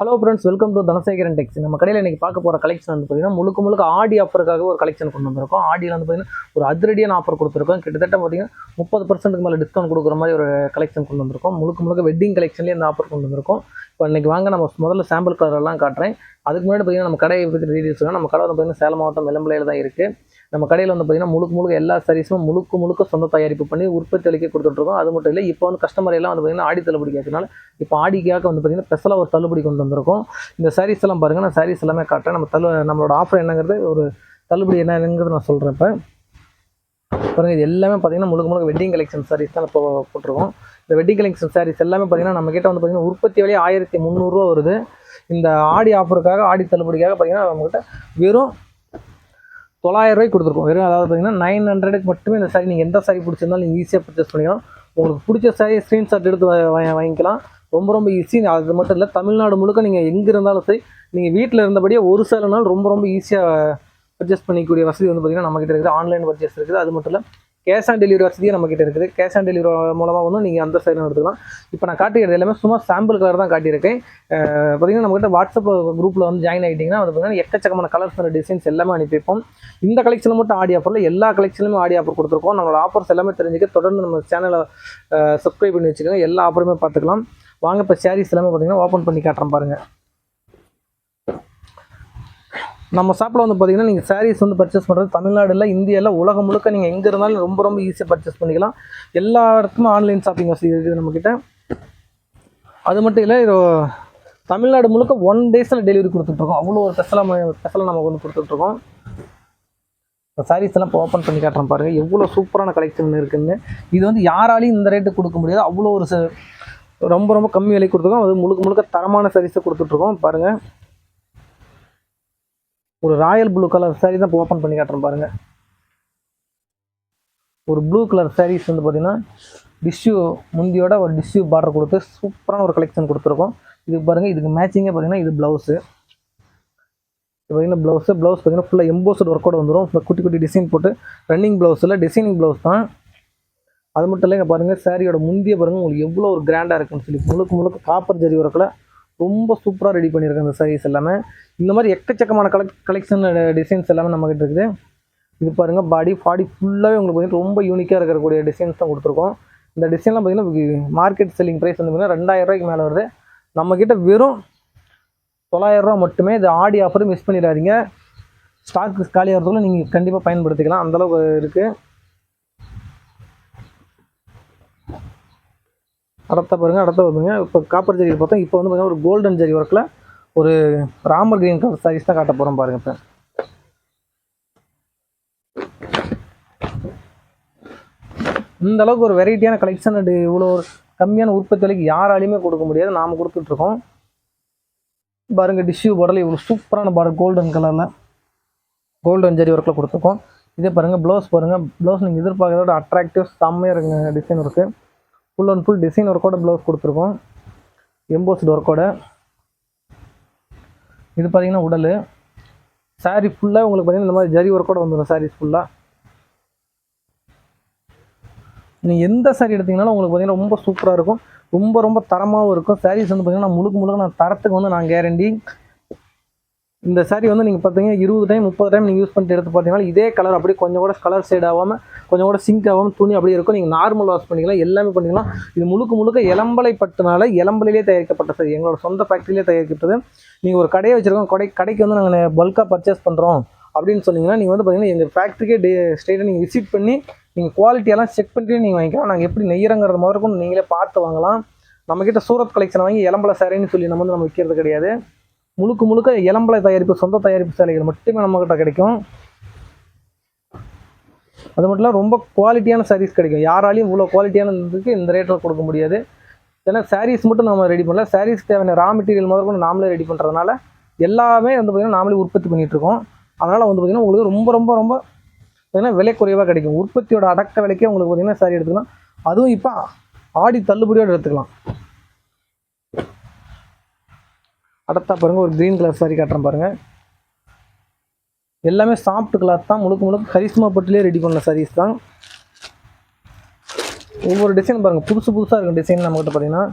Hello friends welcome to Dhanasekaran Tex நம்ம கடையில் இன்னைக்கு பார்க்க போகிற கலெக்ஷன் வந்து பார்த்தீங்கன்னா முழுக்க முழுக்க ஆடி ஆஃபருக்காக ஒரு கலெக்ஷன் கொண்டு வந்திருக்கோம். ஆடியில் வந்து பார்த்தீங்கன்னா ஒரு அதிரடியான ஆஃபர் கொடுத்துருக்கோம். கிட்டத்தட்ட பார்த்தீங்கன்னா முப்பது பர்சன்ட்டுக்கு மேலே டிஸ்கவுண்ட் கொடுக்குற மாதிரி ஒரு கலெக்ஷன் கொண்டு வந்திருக்கோம். முழுக்க முழுக்க வெட்டிங் கலெக்ஷன்லேயே இந்த ஆஃபர் கொண்டு வந்திருக்கோம். இப்போ இன்னைக்கு வாங்க நம்ம முதல்ல சாம்பிள் கலர் எல்லாம் காட்டுறேன். அதுக்கு முன்னாடி பார்த்தீங்கன்னா நம்ம கடையை பற்றி டீட்டெயில்ஸ் நம்ம கடை வந்து பார்த்தீங்கன்னா சேலம் மாவட்டம் வெள்ளம்பிள்ளையில் தான் இருக்குது நம்ம கடையில் வந்து பார்த்தீங்கன்னா முழுக்க முழுக்க எல்லா சர்வீஸும் முழுக்க முழுக்க சொந்த தயாரிப்பு பண்ணி உற்பத்தி அளிக்க கொடுத்துட்ருக்கோம் அது மட்டும் இல்லை இப்போ வந்து கஸ்டமர் எல்லாம் வந்து பார்த்திங்கன்னா ஆடி தள்ளுபடி கேட்கறதுனால இப்போ ஆடிக்காக வந்து பார்த்தீங்கன்னா ஸ்பெஷலாக ஒரு தள்ளுபடி கொண்டு வந்திருக்கோம். இந்த சாரீஸ் எல்லாம் பாருங்கள் நான் சாரீஸ் எல்லாமே காட்டுறேன். நம்ம தள்ளு நம்மளோட ஆஃபர் என்னங்கிறது ஒரு தள்ளுபடி என்னங்கிறது நான் சொல்கிறேன் இப்போ. பாருங்க இது எல்லாமே பார்த்தீங்கன்னா முழுக்க முழுக்க வெட்டிங் கலெக்ஷன் சாரீஸ் தான் இப்போ போட்டிருக்கோம். இந்த வெட்டிங் கலெக்ஷன் சாரீஸ் எல்லாமே பார்த்தீங்கன்னா நம்ம கிட்ட வந்து பார்த்தீங்கன்னா உற்பத்தி விலையே ஆயிரத்தி முந்நூறுரூவா வருது. இந்த ஆடி ஆஃபருக்காக ஆடி தள்ளுபடிக்காக பார்த்தீங்கன்னா நம்மகிட்ட வெறும் தொள்ளாயிரம் ரூபாய்க்கு கொடுத்துருக்கோம். வெறும் அதாவது பார்த்தீங்கன்னா நைன் ஹண்ட்ரடுக்கு மட்டுமே இந்த சாரி நீங்கள் எந்த சாரி பிடிச்சிருந்தாலும் நீங்கள் ஈஸியாக பர்ச்சேஸ் பண்ணிக்கலாம். உங்களுக்கு பிடிச்ச சாரியை ஸ்க்ரீன்ஷாட் எடுத்து வாங்கிக்கலாம். ரொம்ப ரொம்ப ஈஸி அது மட்டும் இல்லை தமிழ்நாடு முழுக்க நீங்கள் எங்கே இருந்தாலும் சரி நீங்கள் வீட்டில் இருந்தபடியே ஒரு சில நாள் ரொம்ப ரொம்ப ஈஸியாக பர்ச்சேஸ் பண்ணிக்கக்கூடிய வசதி வந்து பார்த்திங்கன்னா நம்மக்கிட்ட இருக்குது. ஆன்லைன் பர்ச்சேஸ் இருக்குது. அது மட்டும் இல்லை கேஷ் ஆன் டெலிவரி வசதியும் நம்மக்கிட்ட இருக்குது. கேஷ் ஆன் டெலிவரி மூலமாக வந்து நீங்கள் அந்த சைடும் எடுத்துக்கலாம். இப்போ நான் காட்டிக்கிறது எல்லாமே சும்மா சாம்பிள் கலர் தான் காட்டியிருக்கேன். பார்த்தீங்கன்னா நம்மகிட்ட வாட்ஸ்அப் குரூப்பில் வந்து ஜாயின் ஆகிட்டிங்கன்னா அது பார்த்தீங்கன்னா எக்கச்சக்கமான கலர்ஸ் டிசைன்ஸ் எல்லாமே அனுப்பி வைப்போம். இந்த கலெக்ஷனில் மட்டும் ஆடி ஆஃபரில் எல்லா கலெக்ஷனுமே ஆடி ஆஃபர் கொடுத்துருக்கோம். நம்மளோட ஆஃபர்ஸ் எல்லாமே தெரிஞ்சுக்க தொடர்ந்து நம்ம சேனலை சப்ஸ்கிரைப் பண்ணி வச்சுக்கோங்க. எல்லா ஆஃபருமே பார்த்துக்கலாம். வாங்க இப்போ சாரீஸ் எல்லாமே பார்த்தீங்கன்னா ஓப்பன் பண்ணி காட்டுறேன் பாருங்கள் நம்ம ஷாப்பில் வந்து பார்த்தீங்கன்னா நீங்கள் சாரீஸ் வந்து பர்ச்சேஸ் பண்ணுறது தமிழ்நாடுல இந்தியாவில் உலகம் முழுக்க நீங்கள் எங்கே இருந்தாலும் ரொம்ப ரொம்ப ஈஸியாக பர்ச்சேஸ் பண்ணிக்கலாம். எல்லா இடத்துக்குமே ஆன்லைன் ஷாப்பிங் வசதி இருக்குது நம்மக்கிட்ட அது மட்டும் இல்லை இது தமிழ்நாடு முழுக்க ஒன் டேஸில் டெலிவரி கொடுத்துட்ருக்கோம் அவ்வளோ ஒரு ஸ்பெஷலாக ஸ்பெஷலாக நம்ம வந்து கொடுத்துட்ருக்கோம் இப்போ சாரீஸ் எல்லாம் இப்போ ஓப்பன் பண்ணி காட்டுறேன் பாருங்கள் எவ்வளோ சூப்பரான கலெக்ஷன் இருக்குதுன்னு இது வந்து யாராலையும் இந்த ரேட்டு கொடுக்க முடியாது. அவ்வளோ ஒரு ச- ரொம்ப ரொம்ப கம்மி விலை கொடுத்துருக்கோம். அது முழுக்க முழுக்க தரமான சாரீஸை கொடுத்துட்ருக்கோம் பாருங்கள் ஒரு ராயல் ப்ளூ கலர் சாரீ தான் இப்போ ஓப்பன் பண்ணி காட்டுறேன் பாருங்கள் ஒரு ப்ளூ கலர் சாரீஸ் வந்து பார்த்தீங்கன்னா டிஷ்யூ முந்தியோட ஒரு டிஷ்யூ பார்டர் கொடுத்து சூப்பரான ஒரு கலெக்ஷன் கொடுத்துருக்கோம். இது பாருங்கள் இதுக்கு மேட்சிங்கே பார்த்தீங்கன்னா இது ப்ளவுஸு இது ப்ளவுஸு ப்ளவுஸ் பார்த்தீங்கன்னா ஃபுல்லாக எம்போஸ்டு ஒர்க்கோட வந்துடும் குட்டி குட்டி டிசைன் போட்டு ரன்னிங் ப்ளவுஸில் டிசைனிங் ப்ளவுஸ் தான். அது மட்டும் இல்லைங்க பாருங்கள் சாரியோட முந்திய பாருங்கள் உங்களுக்கு எவ்வளோ ஒரு கிராண்டாக இருக்குன்னு சொல்லி முழுக்க முழுக்க காப்பர் ஜரி ஒர்க்கில் ரொம்ப சூப்பராக ரெடி பண்ணியிருக்கேன் இந்த சாரீஸ் எல்லாமே. இந்த மாதிரி எக்கச்சக்கமான கலெக் கலெக்ஷன் டிசைன்ஸ் எல்லாமே நம்மக்கிட்ட இருக்குது. இது பாருங்கள் பாடி பாடி ஃபுல்லாகவே உங்களுக்கு பார்த்தீங்கன்னா ரொம்ப யூனிக்காக இருக்கக்கூடிய டிசைன்ஸ் தான் கொடுத்துருக்கோம். இந்த டிசைன்லாம் பார்த்தீங்கன்னா மார்க்கெட் செல்லிங் ப்ரைஸ் வந்து பார்த்தீங்கன்னா ரெண்டாயிரம் ரூபாய்க்கு மேலே வருது. நம்மக்கிட்ட வெறும் தொள்ளாயிரம் ரூபா மட்டுமே இது ஆடி ஆஃபரும் மிஸ் பண்ணிடாதீங்க. ஸ்டாக் காலி நீங்கள் கண்டிப்பாக பயன்படுத்திக்கலாம். அந்தளவுக்கு இருக்குது அடுத்த பாருங்கள் அடுத்த பாருங்க. இப்போ காப்பர் ஜரி பார்த்தோம் இப்போ வந்து பார்த்தீங்கன்னா ஒரு கோல்டன் ஜரி ஒர்க்கில் ஒரு ராமர் கிரீன் கலர் சாரீஸ் தான் காட்ட போகிறோம் பாருங்கள் இப்போ. இந்த அளவுக்கு ஒரு வெரைட்டியான கலெக்ஷன் அது. இவ்வளோ ஒரு கம்மியான உற்பத்தி விலைக்கு யாராலையுமே கொடுக்க முடியாது. நாம் கொடுத்துட்ருக்கோம் பாருங்கள் டிஷ்யூ பாடல் இவ்வளோ சூப்பரான பாடல் கோல்டன் கலரில் கோல்டன் ஜரி ஒர்க்கில் கொடுத்துருக்கோம். இதே பாருங்கள் ப்ளவுஸ் பாருங்கள் ப்ளவுஸ் நீங்கள் எதிர்பார்க்குறதோட அட்ராக்டிவ் செம்மையாக இருக்குங்க டிசைன் இருக்குது ஃபுல் அண்ட் ஃபுல் டிசைன் ஒர்க்கோட ப்ளவுஸ் கொடுத்துருக்கோம். எம்போஸ்டு ஒர்க்கோட இது பார்த்தீங்கன்னா உடல். சாரீ ஃபுல்லாக உங்களுக்கு பார்த்தீங்கன்னா இந்த மாதிரி ஜரி ஒர்க்கோட வந்துடும் சாரீஸ் ஃபுல்லாக நீங்கள் எந்த saree எடுத்தீங்கனாலும் உங்களுக்கு பார்த்தீங்கன்னா ரொம்ப சூப்பராக இருக்கும். ரொம்ப ரொம்ப தரமாகவும் இருக்கும். சாரீஸ் வந்து பார்த்தீங்கன்னா முழுக்க முழுக்க நான் தரத்துக்கு வந்து நான் கேரண்டி இந்த saree வந்து நீங்கள் பார்த்தீங்கன்னா இருபது டைம் முப்பது டைம் நீங்கள் யூஸ் பண்ணிட்டு எடுத்து பார்த்தீங்கன்னா இதே கலர் அப்படியே கொஞ்சம் கூட கலர் ஷேட் ஆகாமல் கொஞ்சம் கூட சிங்க் ஆகாமல் துணி அப்படியே இருக்கும். நீங்கள் நார்மல் வாஷ் பண்ணிக்கலாம் எல்லாமே பண்ணிக்கலாம். இது முழுக்க முழுக்க இளம்பலை பட்டுனால இளம்பலையிலே தயாரிக்கப்பட்ட சார் எங்களோட சொந்த ஃபேக்ட்ரியிலே தயாரிக்கப்பட்டது. நீங்கள் ஒரு கடையை வச்சுருக்கோம் கடை கடைக்கு வந்து நாங்கள் பல்காக பர்ச்சேஸ் பண்ணுறோம் அப்படின்னு சொன்னீங்கன்னா நீங்கள் வந்து பார்த்தீங்கன்னா எங்கள் ஃபேக்ட்ரிக்கே டே ஸ்டேட்டை நீங்கள் விசிட் பண்ணி நீங்கள் குவாலிட்டியெல்லாம் செக் பண்ணிட்டு நீங்கள் வாங்கிக்கலாம். நாங்கள் எப்படி நெய்யறங்கிறது முதற்கொண்டு நீங்களே பார்த்து வாங்கலாம். நம்மக்கிட்ட சூரத் கலெக்ஷன் வாங்கி இளம்பல சாரின்னு சொல்லி நம்ம வந்து நம்ம விற்கிறது கிடையாது. முழுக்க முழுக்க இளம்பலை தயாரிப்பு சொந்த தயாரிப்பு சேலைகள் மட்டுமே நம்மக்கிட்ட கிடைக்கும். அது மட்டும் இல்லை ரொம்ப குவாலிட்டியான சாரீஸ் கிடைக்கும். யாராலையும் இவ்வளோ குவாலிட்டியானதுக்கு இந்த ரேட்டில் கொடுக்க முடியாது. ஏன்னா சாரீஸ் மட்டும் நம்ம ரெடி பண்ணல. சாரீஸ் தேவையான ரா மெட்டீரியல் முதற்கொண்டு நாமளே ரெடி பண்ணுறதுனால எல்லாமே வந்து பார்த்திங்கன்னா நாமளே உற்பத்தி பண்ணிகிட்டு இருக்கோம். அதனால் வந்து பார்த்திங்கன்னா உங்களுக்கு ரொம்ப ரொம்ப ரொம்ப பார்த்திங்கன்னா விலை குறைவாக கிடைக்கும். உற்பத்தியோட அடக்க விலைக்கே உங்களுக்கு பார்த்திங்கன்னா சாரி எடுத்துக்கலாம். அதுவும் இப்போ ஆடி தள்ளுபடியோடு எடுத்துக்கலாம். அடுத்தா பாருங்கள் ஒரு க்ரீன் கலர் சாரி காட்டுறேன் பாருங்கள் எல்லாமே சாஃப்ட் கிளாத் தான். முழுக்க முழுக்க கரிஷ்மா பட்டிலே ரெடி பண்ண சாரீஸ் தான். ஒவ்வொரு டிசைன் பாருங்கள் புதுசு புதுசாக இருக்கும் டிசைன் நம்மகிட்ட பார்த்தீங்கன்னா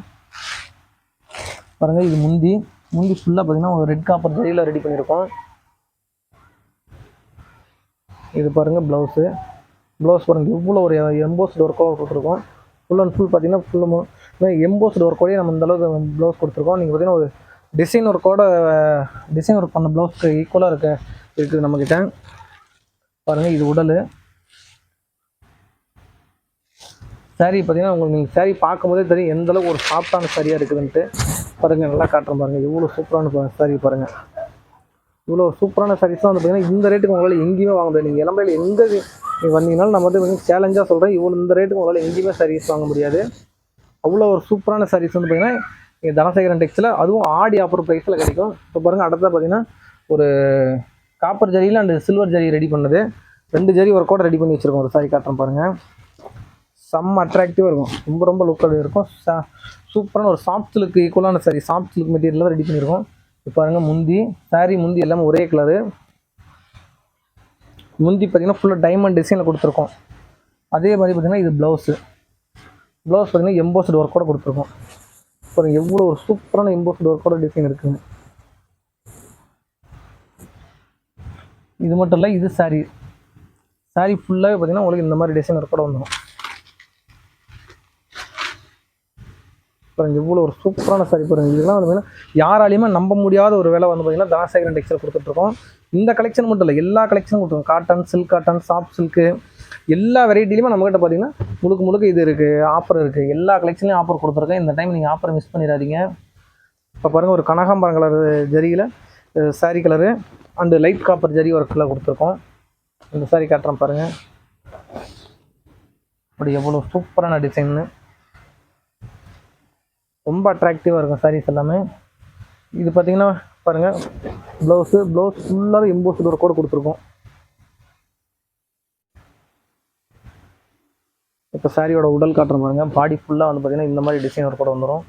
பாருங்கள் இது முந்தி. முந்தி ஃபுல்லாக பார்த்தீங்கன்னா ஒரு ரெட் காப்பர் ஜரியில் ரெடி பண்ணியிருக்கோம் இது பாருங்கள் ப்ளவுஸு ப்ளவுஸ் பாருங்கள் இவ்வளோ ஒரு எம்போஸ்டு ஒர்க்காக கொடுத்துருக்கோம். ஃபுல் அண்ட் ஃபுல் பார்த்தீங்கன்னா ஃபுல்லு எம்போஸ்டு ஒர்க்கோடய நம்ம இந்தளவுக்கு ப்ளவுஸ் கொடுத்துருக்கோம். நீங்கள் பார்த்தீங்கன்னா ஒரு டிசைன் ஒர்க்கோட டிசைன் ஒர்க் பண்ண ப்ளவுஸ்க்கு ஈக்குவலாக இருக்க இருக்குது நம்மக்கிட்ட பாருங்கள் இது உடல். Saree பார்த்தீங்கன்னா உங்களுக்கு நீங்கள் saree பார்க்கும்போதே தெரியும் எந்த அளவுக்கு ஒரு சாஃப்டான சரியாக இருக்குதுன்ட்டு. பாருங்கள் நல்லா காட்டுறேன் பாருங்கள் இவ்வளோ சூப்பரான saree பாருங்கள் இவ்வளோ சூப்பரான சாரீஸ்லாம் வந்து பார்த்தீங்கன்னா இந்த ரேட்டுக்கு உங்களால் எங்கேயுமே வாங்க முடியாது. நீங்கள் இளம்பையில் எங்கே நீங்கள் வந்தீங்கனாலும் நம்ம வந்து சேலஞ்சாக சொல்கிறேன் இவ்வளோ இந்த ரேட்டுக்கு உங்களால் எங்கேயுமே சாரீஸ் வாங்க முடியாது. அவ்வளோ ஒரு சூப்பரான சாரீஸ் வந்து பார்த்தீங்கன்னா தனசேகரன் டெக்ஸில் அதுவும் ஆடி ஆஃபர் ப்ரைஸில் கிடைக்கும். இப்போ பாருங்கள் அடுத்தது பார்த்தீங்கன்னா ஒரு காப்பர் ஜரியில் அண்டு சில்வர் ஜரி ரெடி பண்ணது. ரெண்டு ஜரி ஒரு கூட ரெடி பண்ணி வச்சுருக்கோம். ஒரு சாரி காட்டுறேன் பாருங்கள் செம்ம அட்ராக்டிவாக இருக்கும். ரொம்ப ரொம்ப லுக்காக இருக்கும். ச- சூப்பரான ஒரு சாஃப்ட் ஈக்குவலான சாரி சாஃப்ட் மெட்டீரியலாக மெட்டீரியல் ரெடி பண்ணியிருக்கோம் இப்போ பாருங்கள் முந்தி saree முந்தி எல்லாமே ஒரே கலரு முந்தி பார்த்தீங்கன்னா ஃபுல்லாக டைமண்ட் டிசைனில் கொடுத்துருக்கோம். அதே மாதிரி பார்த்தீங்கன்னா இது ப்ளவுஸு ப்ளவுஸ் பார்த்தீங்கன்னா எம்போஸ்டு ஒர்க்கோட கொடுத்துருக்கோம். பாருங்க எவ்வளோ ஒரு சூப்பரான இம்போர்ட் ஒர்க்கோட டிசைன் இருக்குங்க. இது மட்டும் இல்லை இது saree. Saree ஃபுல்லாகவே பார்த்தீங்கன்னா உங்களுக்கு இந்த மாதிரி டிசைன் ஒர்க்கோட வந்துடும் பாருங்க எவ்வளோ ஒரு சூப்பரான சாரி பாருங்க. இதெல்லாம் வந்து பார்த்தீங்கன்னா யாராலையுமே நம்ப முடியாத ஒரு வேலை வந்து பார்த்தீங்கன்னா தாசேகரன் டெக்ஸ்டைல் கொடுத்துட்ருக்கோம் இந்த கலெக்ஷன் மட்டும் இல்லை எல்லா கலெக்ஷனும் கொடுத்துருக்கோம். Cotton silk cotton soft silk எல்லா வெரைட்டிலையுமே நம்மகிட்ட பார்த்தீங்கன்னா முழுக்க முழுக்க இது இருக்குது ஆஃபர் இருக்குது எல்லா கலெக்ஷன்லையும் ஆஃபர் கொடுத்துருக்கேன். இந்த டைம் நீங்கள் ஆஃபரை மிஸ் பண்ணிடாதீங்க. இப்போ பாருங்கள் ஒரு கனகாம்பரம் colour ஜரியில் sari colour and light copper zari ஒர்க்கில் கொடுத்துருக்கோம். இந்த சாரி காட்டுறேன் பாருங்கள் அப்படி எவ்வளோ சூப்பரான டிசைன்னு ரொம்ப அட்ராக்டிவாக இருக்கும் சாரீஸ் எல்லாமே. இது பார்த்தீங்கன்னா பாருங்கள் ப்ளவுஸு ப்ளவுஸ் ஃபுல்லாகவே எம்போஸ் ஒரு கூட கொடுத்துருக்கோம். இப்போ சாரியோட உடல் காட்டுற பாருங்க பாடி ஃபுல்லாக வந்து பார்த்தீங்கன்னா இந்த மாதிரி டிசைன் ஒரு கூட வந்துடும்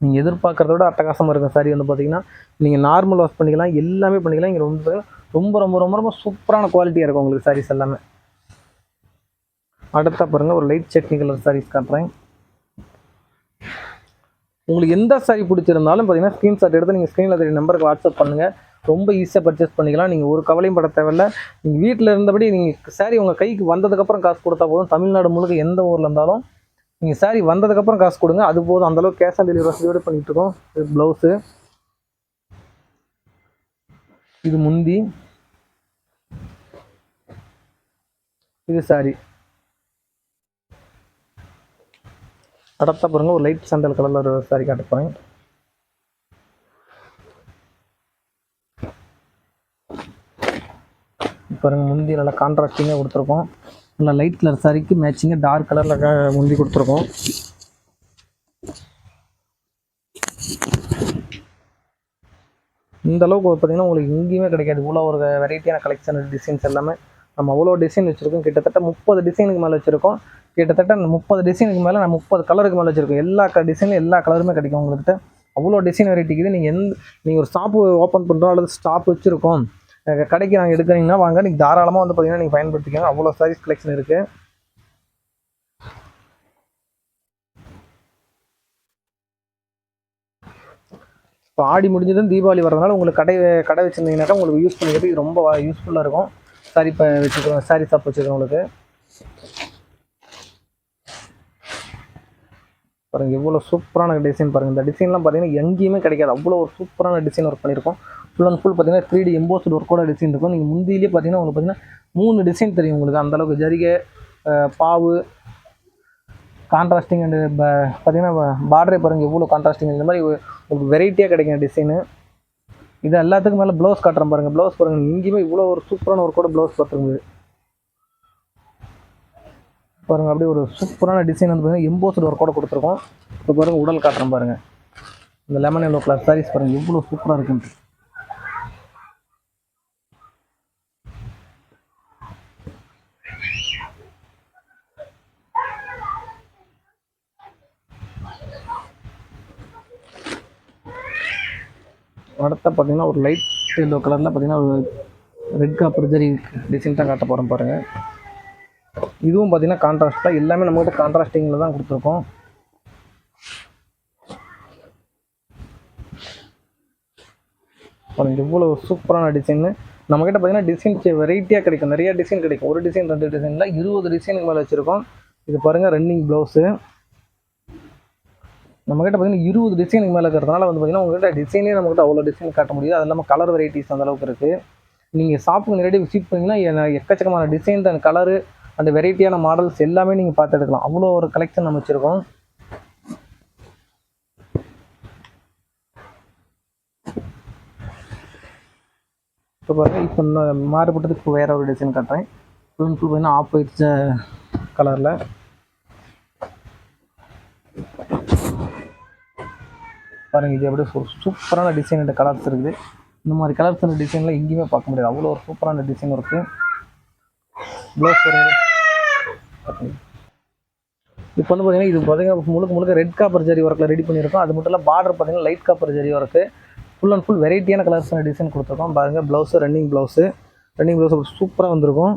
நீங்கள் எதிர்பார்க்குறத விட அட்டகாசமாக இருக்கும் சாரி வந்து பார்த்தீங்கன்னா. நீங்கள் நார்மல் வாஷ் பண்ணிக்கலாம் எல்லாமே பண்ணிக்கலாம். இங்கே வந்து பார்த்தீங்கன்னா ரொம்ப ரொம்ப ரொம்ப ரொம்ப சூப்பரான குவாலிட்டியாக இருக்கும் உங்களுக்கு சாரீஸ் எல்லாமே. அடுத்த பாருங்கள் ஒரு லைட் சட்னி கலர் சாரீஸ் காட்டுறேன். உங்களுக்கு எந்த சாரி பிடிச்சிருந்தாலும் பார்த்தீங்கன்னா ஸ்க்ரீன்ஷாட் எடுத்து நீங்கள் ஸ்க்ரீனில் தெரிய நம்பருக்கு வாட்ஸ்அப் பண்ணுங்கள் ரொம்ப ஈஸியாக பர்ச்சேஸ் பண்ணிக்கலாம். நீங்கள் ஒரு கவலையும் பட தேவையில்ல. நீங்கள் வீட்டில் இருந்தபடி நீங்கள் சாரி உங்கள் கைக்கு வந்ததுக்கப்புறம் காசு கொடுத்தா போதும். தமிழ்நாடு முழுக்க எந்த ஊரில் இருந்தாலும் நீங்கள் சாரி வந்ததுக்கப்புறம் காசு கொடுங்க. அது போதும். அந்தளவுக்கு கேஷ் ஆன் டெலிவரி வசதியோடு பண்ணிகிட்ருக்கோம் ப்ளவுஸு இது முந்தி. இது சாரி அடுத்த பாருங்க. ஒரு லைட் சாண்டல் கலரில் ஒரு சாரி காட்ட போகிறேன் பாருங்கள் முந்தி நல்லா கான்ட்ராக்டிங்காக கொடுத்துருக்கோம். நல்லா லைட் கலர் சாரிக்கு மேட்சிங்காக டார்க் கலரில் முந்தி கொடுத்துருக்கோம். இந்த அளவுக்கு பார்த்தீங்கன்னா உங்களுக்கு எங்கேயுமே கிடைக்காது. இவ்வளோ ஒரு வெரைட்டியான கலெக்ஷன் டிசைன்ஸ் எல்லாமே நம்ம அவ்வளோ டிசைன் வச்சுருக்கோம். கிட்டத்தட்ட முப்பது டிசைனுக்கு மேலே வச்சுருக்கோம். கிட்டத்தட்ட முப்பது டிசைனுக்கு மேலே நான் முப்பது கலருக்கு மேலே வச்சுருக்கோம். எல்லா க டிசைனும் எல்லா கலருமே கிடைக்கும் உங்கள்கிட்ட அவ்வளோ டிசைன் வெரைட்டிக்கு நீங்கள் எந்த நீங்கள் ஒரு ஷாப்பு ஓப்பன் பண்ணுறோம் அல்லது ஸ்டாப் வச்சுருக்கோம். கடைக்கு நாங்கள் எடுக்கிறீங்கன்னா வாங்க நீங்கள் தாராளமாக வந்து பார்த்தீங்கன்னா நீங்கள் பயன்படுத்திக்கோங்க. அவ்வளோ சாரீஸ் கலெக்ஷன் இருக்குது இப்போ ஆடி முடிஞ்சதும் தீபாவளி வர்றதுனால உங்களுக்கு கடை கடை வச்சுருந்தீங்கன்னாக்கா உங்களுக்கு யூஸ் பண்ணிக்கிறது இது ரொம்ப யூஸ்ஃபுல்லாக இருக்கும். சாரி இப்போ வச்சுக்கிறோம் சாரி ஷாப் வச்சுக்கிறவங்களுக்கு பாருங்கள் எவ்வளோ சூப்பரான டிசைன் பாருங்கள் இந்த டிசைன்லாம் பார்த்தீங்கன்னா எங்கேயுமே கிடைக்காது. அவ்வளோ ஒரு சூப்பரான டிசைன் ஒர்க் பண்ணியிருக்கோம். ஃபுல் அண்ட் ஃபுல் பார்த்தீங்கன்னா த்ரீ டி எம்போஸ்ட் ஒர்க்கோட டிசைன் இருக்கும். நீங்கள் முந்தியிலே பார்த்தீங்கன்னா உங்களுக்கு பார்த்தீங்கன்னா மூணு டிசைன் தெரியும் உங்களுக்கு. அந்தளவுக்கு ஜரிகை பாவு கான்ட்ராஸ்டிங் அண்டு பார்த்தீங்கன்னா பார்டரே பாருங்கள் எவ்வளோ கான்ட்ராஸ்டிங் இந்த மாதிரி உங்களுக்கு வெரைட்டியாக கிடைக்கும் டிசைனு இது எல்லாத்துக்கும் மேலே ப்ளவுஸ் காட்டுறேன் பாருங்கள் ப்ளவுஸ் பாருங்கள் எங்கேயுமே இவ்வளோ ஒரு சூப்பரான ஒர்க்கோட ப்ளவுஸ் பார்த்துருக்குது பாருங்கள் அப்படியே ஒரு சூப்பரான டிசைன் வந்து பார்த்தீங்கன்னா எம்போஸ்டு ஒர்க்கோட கொடுத்துருக்கோம். இப்போ பாருங்கள் உடல் காட்டுறேன் பாருங்கள் இந்த லெமன் எல்லோ கலர் சாரீஸ் பாருங்கள் எவ்வளோ சூப்பராக இருக்குன்ட்டு. அடுத்த பார்த்தீங்கன்னா ஒரு லைட் எல்லோ கலரில் பார்த்தீங்கன்னா ஒரு ரெட் காப்பர் ஜரி டிசைன் தான் காட்ட போகிறோம் பாருங்கள் இதுவும் பார்த்தீங்கன்னா கான்ட்ராஸ்ட்டாக எல்லாமே நம்மகிட்ட கான்ட்ராஸ்டிங்கில் தான் கொடுத்துருக்கோம். பாருங்க இவ்வளோ சூப்பரான டிசைனு நம்மக்கிட்ட பார்த்தீங்கன்னா டிசைன் வெரைட்டியாக கிடைக்கும். நிறைய டிசைன் கிடைக்கும். ஒரு டிசைன் ரெண்டு டிசைனில் இருபது டிசைனுக்கு மேலே வச்சுருக்கோம். இது பாருங்கள் ரன்னிங் ப்ளவுஸு நம்மக்கிட்ட பார்த்தீங்கன்னா இருபது டிசைனுக்கு மேலே இருக்கிறதுனால வந்து பார்த்தீங்கன்னா உங்கள்கிட்ட டிசைனே நம்மக்கிட்ட அவ்வளோ டிசைன் காட்ட முடியாது. அது இல்லாமல் கலர் வெரைட்டிஸ் அந்த அளவுக்கு இருக்குது நீங்கள் ஷாப்புக்கு நேரடியாக விசிட் பண்ணிங்கன்னா எக்கச்சக்கமான டிசைன் அந்த கலரு அந்த வெரைட்டியான மாடல்ஸ் எல்லாமே நீங்கள் பார்த்து எடுக்கலாம். அவ்வளோ ஒரு கலெக்ஷன் நம்ம வச்சுருக்கோம். இப்போ பாருங்க இப்போ இன்னும் மாறுபட்டது இப்போ வேற ஒரு டிசைன் காட்டுறேன். ஃபுல் அண்ட் ஃபுல் பார்த்தீங்கன்னா ஆப் ஒயிட் கலரில் பாருங்கள் இது எப்படி ஒரு சூப்பரான டிசைன் கலர்ஸ் இருக்குது. இந்த மாதிரி கலர்ஸ் அந்த டிசைன்லாம் எங்கேயுமே பார்க்க முடியாது. அவ்வளோ ஒரு சூப்பரான டிசைன் இருக்குது ப்ளவுஸ் இப்போ வந்து பார்த்தீங்கன்னா இது பார்த்தீங்கன்னா முழுக்க முழுக்க ரெட் காப்பர் ஜரி ஒர்க்கில் ரெடி பண்ணியிருக்கோம். அது மட்டும் இல்லை பார்டர் பார்த்தீங்கன்னா light copper zari work full and full வெரைட்டியான கலர்ஸ் டிசைன் கொடுத்துருக்கோம். பாருங்கள் blouse running blouse running blouse சூப்பராக வந்திருக்கும்.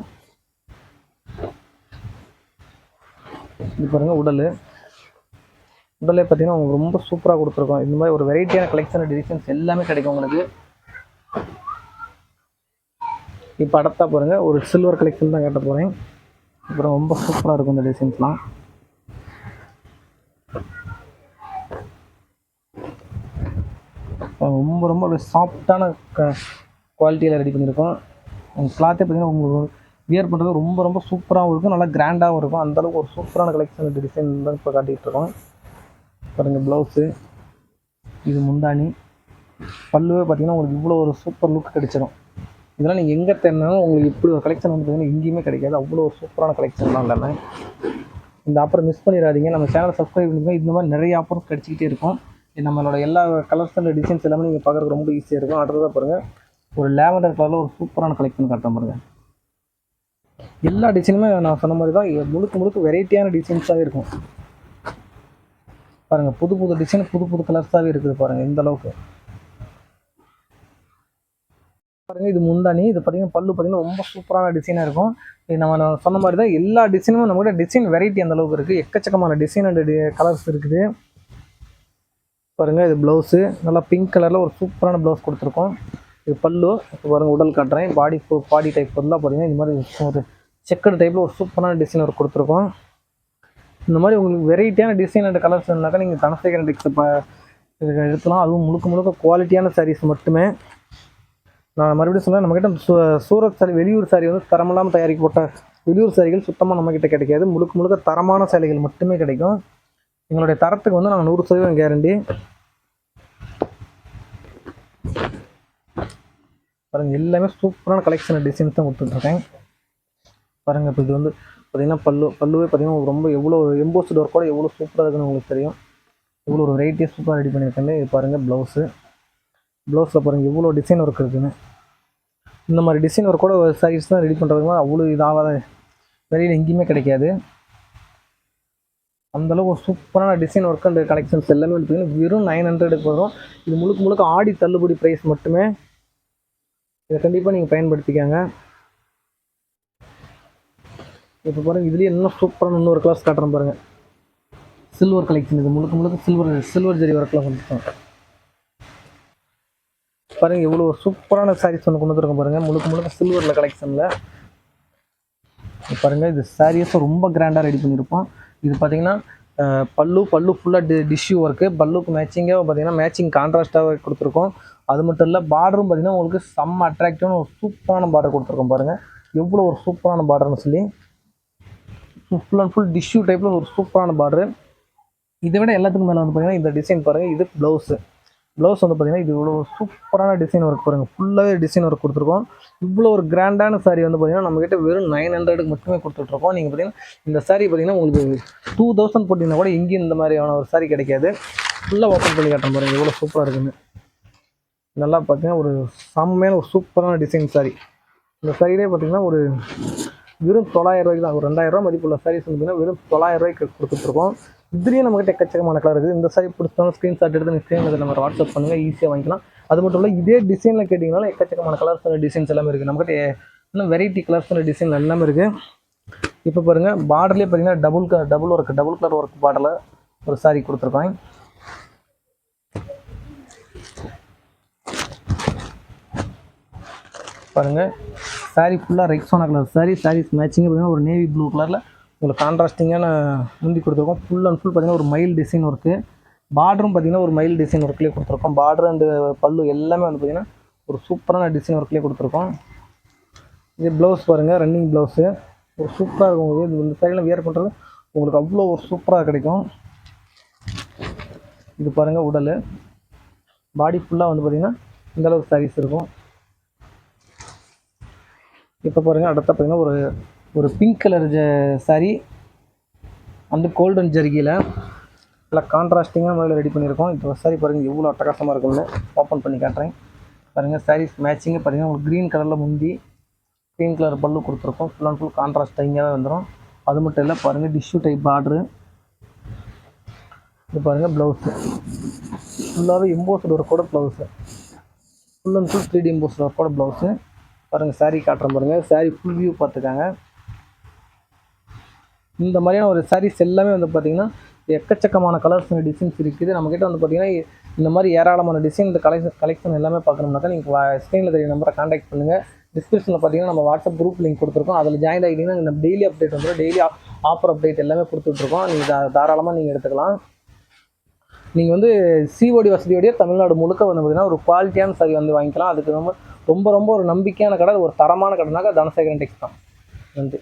இது பாருங்கள் உடல். உடலே பார்த்தீங்கன்னா உங்களுக்கு ரொம்ப சூப்பராக கொடுத்துருக்கோம். இந்த மாதிரி ஒரு வெரைட்டியான கலெக்ஷன் டிசைன்ஸ் எல்லாமே கிடைக்கும் உங்களுக்கு. இப்போ அடுத்தா பாருங்கள் ஒரு சில்வர் கலெக்ஷன் தான் கேட்ட போகிறேன் அப்புறம் ரொம்ப சூப்பராக இருக்கும் இந்த டிசைன்ஸ்லாம் ரொம்ப ரொம்ப ஒரு சாஃப்டான க குவாலிட்டியில் ரெடி பண்ணியிருக்கோம் உங்கள் கிளாத்தே பார்த்தீங்கன்னா உங்களுக்கு வியர் பண்ணுறது ரொம்ப ரொம்ப சூப்பராகவும் இருக்கும். நல்லா கிராண்டாகவும் இருக்கும். அந்தளவுக்கு ஒரு சூப்பரான கலெக்ஷன் டிசைன் தான் இப்போ காட்டிகிட்டு இருக்கோம். பாருங்கள் ப்ளவுஸு இது முந்தானி பல்லுவே பார்த்தீங்கன்னா உங்களுக்கு இவ்வளோ ஒரு சூப்பர் லுக் கிடைச்சிடும் இதெல்லாம் நீங்கள் எங்கே தேடினாலும் உங்களுக்கு இப்படி ஒரு கலெக்ஷன் வந்து பார்த்தீங்கன்னா எங்கேயுமே கிடைக்காது. அவ்வளோ ஒரு சூப்பரான கலெக்ஷன்லாம் எல்லாமே. இந்த ஆஃபர் மிஸ் பண்ணிடாதீங்க. நம்ம சேனலை சப்ஸ்கிரைப் பண்ணிக்கோங்க. இந்த மாதிரி நிறைய ஆஃபர்ஸ் கிடச்சிக்கிட்டே இருக்கும். நம்மளோட எல்லா கலர்ஸ் அண்ட் டிசைன்ஸ் எல்லாமே நீங்கள் பார்க்குறதுக்கு ரொம்ப ஈஸியாக இருக்கும். அடுத்ததாக பாருங்கள் ஒரு லேவண்டர் கலரில் ஒரு சூப்பரான கலெக்ஷன் காட்டுறேன் பாருங்கள் எல்லா டிசைனுமே நான் சொன்ன மாதிரி தான் முழுக்க முழுக்க வெரைட்டியான டிசைன்ஸாகவே இருக்கும். பாருங்கள் புது புது டிசைன் புது புது கலர்ஸாகவே இருக்குது பாருங்கள் இந்த அளவுக்கு. பாருங்க இது முந்தானி இது பார்த்தீங்கன்னா பல்லு பார்த்தீங்கன்னா ரொம்ப சூப்பரான டிசைனாக இருக்கும். இது நம்ம சொன்ன மாதிரி தான் எல்லா டிசைனும் நம்மகிட்ட டிசைன் வெரைட்டி அந்த அளவுக்கு இருக்குது எக்கச்சக்கமான டிசைன் அண்ட் கலர்ஸ் இருக்குது. பாருங்கள் இது ப்ளவுஸு நல்லா பிங்க் கலரில் ஒரு சூப்பரான ப்ளவுஸ் கொடுத்துருக்கோம். இது பல்லு இப்போ பாருங்கள் உடல் காட்டுறேன். பாடி பாடி டைப் ஃபுல்லாக பார்த்தீங்கன்னா இந்த மாதிரி ஒரு செக்கடு டைப்பில் ஒரு சூப்பரான டிசைன் ஒரு கொடுத்துருக்கோம். இந்த மாதிரி உங்களுக்கு வெரைட்டியான டிசைன் அண்ட் கலர்ஸ் இருந்தாக்கா நீங்கள் தனசேகரன் டிக்ஸ் இப்போ எடுத்துலாம். அதுவும் முழுக்க முழுக்க குவாலிட்டியான சாரீஸ் மட்டுமே. நான் மறுபடியும் சொல்கிறேன் நம்மக்கிட்ட சூ சூரத் சாரி வெளியூர் சாரி வந்து தரமில்லாமல் தயாரிக்கப்பட்ட வெளியூர் சாரிகள் சுத்தமாக நம்மக்கிட்ட கிடைக்காது. முழுக்க முழுக்க தரமான சேலைகள் மட்டுமே கிடைக்கும். எங்களுடைய தரத்துக்கு வந்து நாங்கள் நூறு சதவீதம் கேரண்டி பாருங்கள் எல்லாமே சூப்பரான கலெக்ஷன் டிசைன்ஸ் தான் கொடுத்துட்ருக்கேன் பாருங்கள் இப்போ இது வந்து பார்த்தீங்கன்னா பல்லு பல்லுவே பார்த்தீங்கன்னா ரொம்ப எவ்வளோ எம்போஸ்டு ஒர்க்கோட எவ்வளோ சூப்பராக இருக்குன்னு உங்களுக்கு தெரியும். எவ்வளோ ஒரு வெரைட்டியாக சூப்பராக ரெடி பண்ணியிருக்கேன் இது பாருங்கள் ப்ளவுஸு ப்ளவுஸில் பாருங்கள் எவ்வளோ டிசைன் ஒர்க் இருக்குதுன்னு இந்த மாதிரி டிசைன் ஒர்க்கோட சாரீஸ் தான் ரெடி பண்ணுறதுக்கு அவ்வளோ இதாகாத. வெளியில் எங்கேயுமே கிடைக்காது. அந்தளவுக்கு ஒரு சூப்பரான டிசைன் ஒர்க் அண்ட் கலெக்ஷன்ஸ் எல்லாமே பார்த்தீங்கன்னா வெறும் நைன் ஹண்ட்ரடுக்கு வரும். இது முழுக்க முழுக்க ஆடி தள்ளுபடி ப்ரைஸ் மட்டுமே இதை கண்டிப்பாக நீங்கள் பயன்படுத்திக்கங்க. இப்போ பாருங்கள் இதுலேயே இன்னும் சூப்பரான இன்னொரு கிளாஸ் காட்டுறேன் பாருங்கள் சில்வர் கலெக்ஷன் இது. முழுக்க முழுக்க சில்வர் சில்வர் ஜெரி ஒர்க்கில் வந்துட்டோம் பாருங்கள் இவ்வளோ ஒரு சூப்பரான சாரீஸ் ஒன்று கொண்டு வந்துருக்கோம் பாருங்கள் முழுக்க முழுக்க சில்வரில் கலெக்ஷனில் பாருங்கள் இது சாரீஸும் ரொம்ப கிராண்டாக ரெடி பண்ணியிருப்போம் இது பார்த்தீங்கன்னா பல்லு பல்லு ஃபுல்லாக டி டிஷ்யூ ஒர்க்கு பல்லுக்கு மேட்சிங்காக பார்த்தீங்கன்னா மேட்சிங் கான்ட்ராஸ்ட்டாக கொடுத்துருக்கோம். அது மட்டும் இல்லை பார்டரும் பார்த்தீங்கன்னா உங்களுக்கு செம்ம அட்ராக்டிவான ஒரு சூப்பரான பார்டர் கொடுத்துருக்கோம் பாருங்கள் எவ்வளோ ஒரு சூப்பரான பார்டர்னு சொல்லி. ஃபுல் அண்ட் ஃபுல் டிஷ்யூ டைப்பில் ஒரு சூப்பரான பார்டரு இதை விட எல்லாத்துக்கும் மேலே வந்து பார்த்தீங்கன்னா இந்த டிசைன் பாருங்கள் இது ப்ளவுஸு ப்ளவுஸ் வந்து பார்த்தீங்கன்னா இது இவ்வளோ சூப்பரான டிசைன் ஒர்க் பாருங்கள் ஃபுல்லாகவே டிசைன் ஒர்க் கொடுத்துருக்கோம். இவ்வளோ ஒரு கிராண்டான saree வந்து பார்த்தீங்கன்னா நம்மக்கிட்ட வெறும் நைன் ஹண்ட்ரடுக்கு மட்டுமே கொடுத்துட்ருக்கோம். நீங்கள் பார்த்தீங்கன்னா இந்த saree பார்த்தீங்கன்னா உங்களுக்கு டூ தௌசண்ட் போட்டிங்கன்னா கூட எங்கேயும் இந்த மாதிரியான ஒரு saree கிடைக்காது. ஃபுல்லாக ஓப்பன் பண்ணி காட்டுறேன் பாருங்கள் எவ்வளோ சூப்பராக இருக்குன்னு. நல்லா பார்த்தீங்கன்னா ஒரு செம்மையான ஒரு சூப்பரான டிசைன் saree. இந்த சாரியிலே பார்த்தீங்கன்னா ஒரு வெறும் தொள்ளாயிரம் ரூபாய்க்கு தான் ஒரு ரெண்டாயிரம் ரூபா மதிப்புள்ள சாரீஸ் வந்து பார்த்தீங்கன்னா வெறும் தொள்ளாயிரம் ரூபாய்க்கு கொடுத்துட்ருக்கோம் இதுலேயும் நம்மகிட்ட எக்கச்சக்கமான கலர் இருக்குது. இந்த சாரி பிடிச்சாலும் ஸ்க்ரீன்ஷாட் எடுத்து நீங்கள் ஸ்க்ரீனில் நம்ம வாட்ஸ்அப் பண்ணுங்கள் ஈஸியாக வாங்கிக்கலாம். அது மட்டும் இல்லை இதே டிசைனில் கேட்டிங்கனாலும் எக்கச்சக்கமான கலர்ஸ் டிசைன்ஸ் எல்லாமே இருக்குது நம்மகிட்ட இன்னும் வெரைட்டி கலர்ஸ் டிசைன் எல்லாமே இருக்குது இப்போ பாருங்கள் பார்டர்லேயே பார்த்தீங்கன்னா double colour double work double colour work பார்டரில் ஒரு சாரி கொடுத்துருக்கோம். பாருங்கள் சாரீ ஃபுல்லாக ரெக்ஸோனா கலர் சாரீ சாரீஸ் மேட்சிங்காக பார்த்தீங்கன்னா ஒரு நேவி ப்ளூ கலரில் உங்களுக்கு கான்ட்ராஸ்டிங்கான முந்தி கொடுத்துருக்கோம். ஃபுல் அண்ட் ஃபுல் பார்த்தீங்கன்னா ஒரு மயில் டிசைன் ஒர்க்கு பார்டரும் பார்த்தீங்கன்னா ஒரு மயில் டிசைன் ஒர்க்லேயே கொடுத்துருக்கோம். பார்டர் அண்டு பல்லு எல்லாமே வந்து பார்த்தீங்கன்னா ஒரு சூப்பரான டிசைன் ஒர்க்லேயே கொடுத்துருக்கோம். இது ப்ளவுஸ் பாருங்கள் ரன்னிங் ப்ளவுஸு ஒரு சூப்பராக இருக்கும். உங்களுக்கு இது இந்த சைடில் வியர் பண்ணுறது உங்களுக்கு அவ்வளோ ஒரு சூப்பராக கிடைக்கும். இது பாருங்கள் உடல். பாடி ஃபுல்லாக வந்து பார்த்திங்கன்னா இந்த அளவுக்கு சாரீஸ் இருக்கும். இப்போ பாருங்கள் அடுத்த பார்த்தீங்கன்னா ஒரு ஒரு பிங்க் கலர் ஜ saree அந்த கோல்டன் ஜரிகையில் நல்லா கான்ட்ராஸ்டிங்காக முதல்ல ரெடி பண்ணியிருக்கோம். இப்போ சாரி பாருங்கள் எவ்வளோ அட்டகாசமாக இருக்கும்னு ஓப்பன் பண்ணி காட்டுறேன். பாருங்கள் சாரீஸ் மேட்சிங்கே பாருங்கள் உங்களுக்கு க்ரீன் கலரில் முந்தி க்ரீன் கலர் பல்லு கொடுத்துருக்கோம். ஃபுல் அண்ட் ஃபுல் கான்ட்ராஸ்டிங்காக வந்துடும் அது மட்டும் இல்லை பாருங்கள் டிஷ்யூ டைப் பார்ட்ரு இது பாருங்கள் ப்ளவுஸு ஃபுல்லாகவே embossed ஒர்க்கோட blouse full and full three D embossed ஒர்க்கோட blouse பாருங்கள் saree காட்டுறேன் பாருங்கள் saree ஃபுல் வியூ பார்த்துக்காங்க. இந்த மாதிரியான ஒரு சாரீஸ் எல்லாமே வந்து பார்த்திங்கன்னா எக்கச்சக்கமான கலர்ஸ் டிசைன்ஸ் இருக்குது. நம்மக்கிட்ட வந்து பார்த்திங்கன்னா இந்த மாதிரி ஏராளமான டிசைன் இந்த கலெக்ஷன் கலெக்ஷன் எல்லாமே பார்க்கணும்னாக்கா நீங்கள் ஸ்க்ரீனில் தெரிய நம்பரை காண்டாக்ட் பண்ணுங்கள் டிஸ்கிரிப்ஷனில் பார்த்தீங்கன்னா நம்ம வாட்ஸ்அப் குரூப் லிங்க் கொடுத்துருக்கோம். அதில் ஜாயின் ஆகிட்டீங்கன்னா இந்த டெய்லி அப்டேட் வந்துடும் டெய்லி ஆஃபர் அப்டேட் எல்லாமே கொடுத்துட்ருக்கோம். நீங்கள் தாராளமாக நீங்கள் எடுத்துக்கலாம். நீங்கள் வந்து சிஓடி வசதியோடய தமிழ்நாடு முழுக்க வந்து பார்த்தீங்கன்னா ஒரு குவாலிட்டியான சரி வந்து வாங்கிக்கலாம். அதுக்கு ரொம்ப ரொம்ப ரொம்ப ஒரு நம்பிக்கையான கடை ஒரு தரமான கடைனாக்கா தனசேகரன் டெக்ஸ் தான். நன்றி.